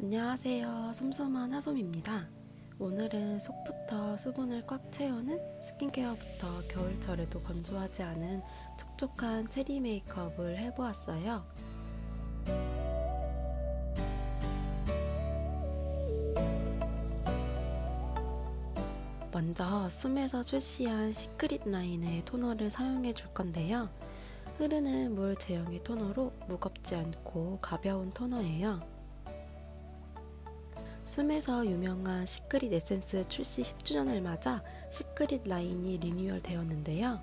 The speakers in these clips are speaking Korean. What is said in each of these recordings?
안녕하세요. 솜솜한 하솜입니다. 오늘은 속부터 수분을 꽉 채우는 스킨케어부터 겨울철에도 건조하지 않은 촉촉한 체리 메이크업을 해보았어요. 먼저 숨에서 출시한 시크릿 라인의 토너를 사용해 줄 건데요. 흐르는 물 제형의 토너로 무겁지 않고 가벼운 토너예요. 숨에서 유명한 시크릿 에센스 출시 10주년을 맞아 시크릿 라인이 리뉴얼 되었는데요.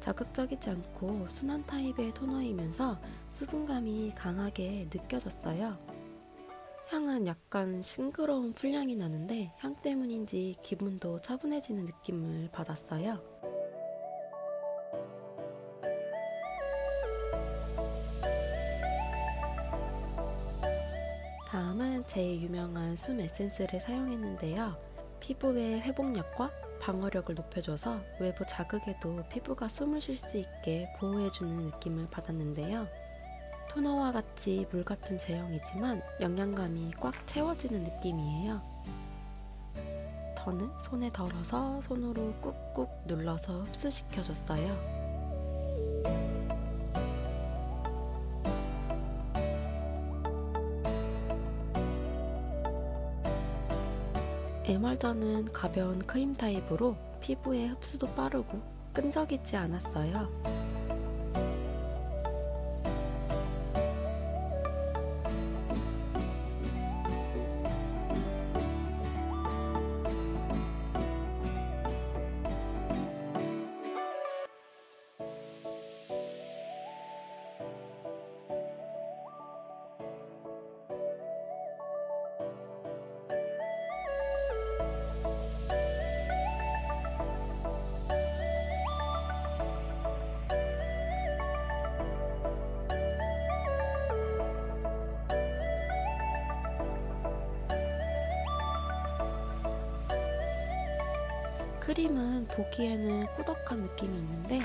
자극적이지 않고 순한 타입의 토너이면서 수분감이 강하게 느껴졌어요. 향은 약간 싱그러운 풀향이 나는데 향 때문인지 기분도 차분해지는 느낌을 받았어요. 제일 유명한 숨 에센스를 사용했는데요. 피부의 회복력과 방어력을 높여줘서 외부 자극에도 피부가 숨을 쉴 수 있게 보호해주는 느낌을 받았는데요. 토너와 같이 물 같은 제형이지만 영양감이 꽉 채워지는 느낌이에요. 저는 손에 덜어서 손으로 꾹꾹 눌러서 흡수시켜줬어요. 에멀전은 가벼운 크림 타입으로 피부에 흡수도 빠르고 끈적이지 않았어요. 크림은 보기에는 꾸덕한 느낌이 있는데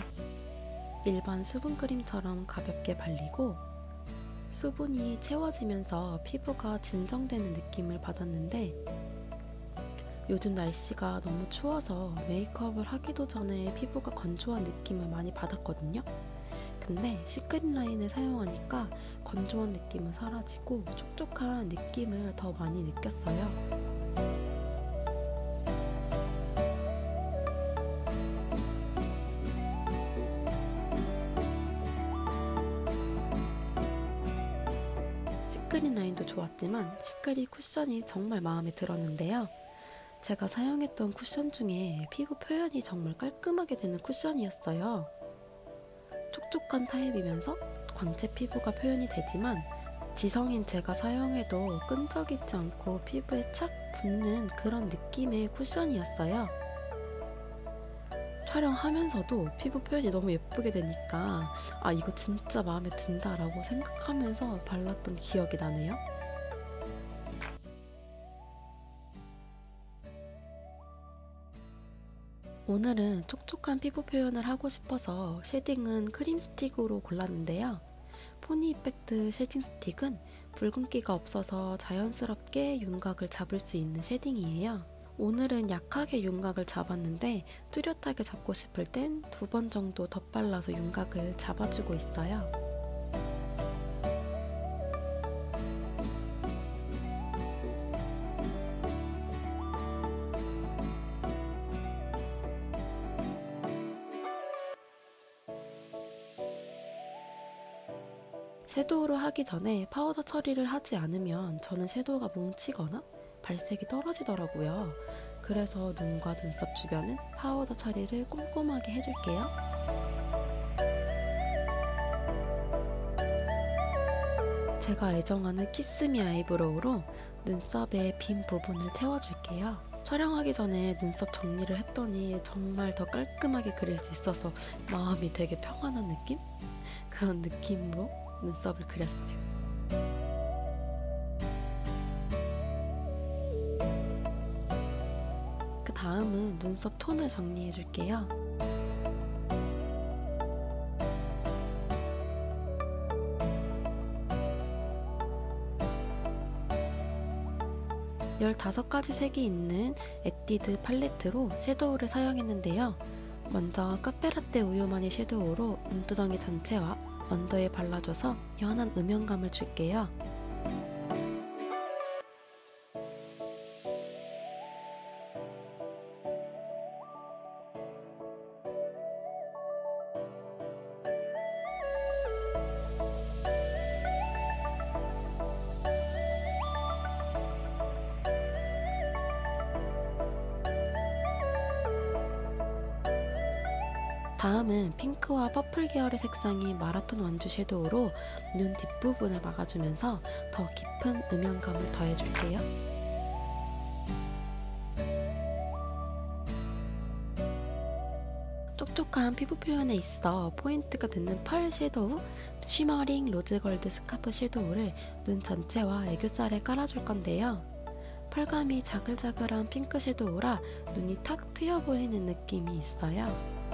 일반 수분 크림처럼 가볍게 발리고 수분이 채워지면서 피부가 진정되는 느낌을 받았는데 요즘 날씨가 너무 추워서 메이크업을 하기도 전에 피부가 건조한 느낌을 많이 받았거든요. 근데 시크릿 라인을 사용하니까 건조한 느낌은 사라지고 촉촉한 느낌을 더 많이 느꼈어요. 시크릿 라인도 좋았지만 시크릿 쿠션이 정말 마음에 들었는데요. 제가 사용했던 쿠션 중에 피부 표현이 정말 깔끔하게 되는 쿠션이었어요. 촉촉한 타입이면서 광채 피부가 표현이 되지만 지성인 제가 사용해도 끈적이지 않고 피부에 착 붙는 그런 느낌의 쿠션이었어요. 촬영하면서도 피부 표현이 너무 예쁘게 되니까 아 이거 진짜 마음에 든다라고 생각하면서 발랐던 기억이 나네요. 오늘은 촉촉한 피부 표현을 하고 싶어서 쉐딩은 크림 스틱으로 골랐는데요. 포니 이펙트 쉐딩 스틱은 붉은기가 없어서 자연스럽게 윤곽을 잡을 수 있는 쉐딩이에요. 오늘은 약하게 윤곽을 잡았는데 뚜렷하게 잡고 싶을 땐 두 번 정도 덧발라서 윤곽을 잡아주고 있어요. 섀도우를 하기 전에 파우더 처리를 하지 않으면 저는 섀도우가 뭉치거나 발색이 떨어지더라고요. 그래서 눈과 눈썹 주변은 파우더 처리를 꼼꼼하게 해줄게요. 제가 애정하는 키스미 아이브로우로 눈썹의 빈 부분을 채워줄게요. 촬영하기 전에 눈썹 정리를 했더니 정말 더 깔끔하게 그릴 수 있어서 마음이 되게 평안한 느낌? 그런 느낌으로 눈썹을 그렸어요. 다음은 눈썹 톤을 정리해 줄게요. 15가지 색이 있는 에뛰드 팔레트로 섀도우를 사용했는데요. 먼저 카페라떼 우유머니 섀도우로 눈두덩이 전체와 언더에 발라줘서 연한 음영감을 줄게요. 다음은 핑크와 퍼플 계열의 색상인 마라톤 완주 섀도우로 눈 뒷부분을 막아주면서 더 깊은 음영감을 더해줄게요. 촉촉한 피부 표현에 있어 포인트가 되는 펄 섀도우, 쉬머링 로즈골드 스카프 섀도우를 눈 전체와 애교살에 깔아줄 건데요. 펄감이 자글자글한 핑크 섀도우라 눈이 탁 트여 보이는 느낌이 있어요.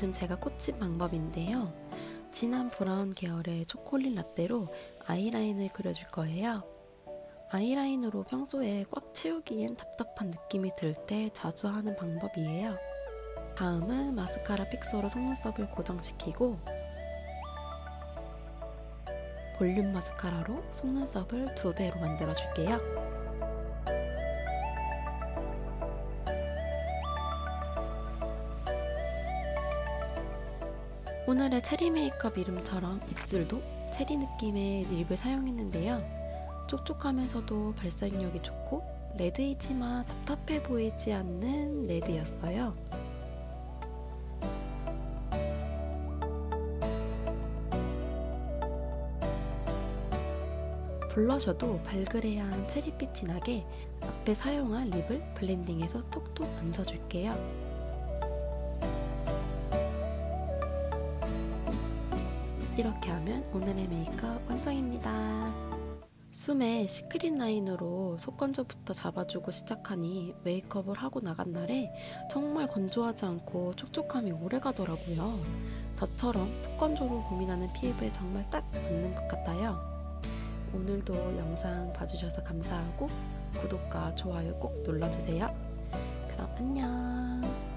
요즘 제가 꽂힌 방법인데요. 진한 브라운 계열의 초콜릿 라떼로 아이라인을 그려줄 거예요. 아이라인으로 평소에 꽉 채우기엔 답답한 느낌이 들 때 자주 하는 방법이에요. 다음은 마스카라 픽서로 속눈썹을 고정시키고 볼륨 마스카라로 속눈썹을 두 배로 만들어줄게요. 오늘의 체리 메이크업 이름처럼 입술도 체리 느낌의 립을 사용했는데요. 촉촉하면서도 발색력이 좋고 레드이지만 답답해 보이지 않는 레드였어요. 블러셔도 발그레한 체리빛이 나게 앞에 사용한 립을 블렌딩해서 톡톡 얹어줄게요. 이렇게 하면 오늘의 메이크업 완성입니다. 숨에 시크릿 라인으로 속건조부터 잡아주고 시작하니 메이크업을 하고 나간 날에 정말 건조하지 않고 촉촉함이 오래 가더라고요. 저처럼 속건조로 고민하는 피부에 정말 딱 맞는 것 같아요. 오늘도 영상 봐주셔서 감사하고 구독과 좋아요 꼭 눌러주세요. 그럼 안녕.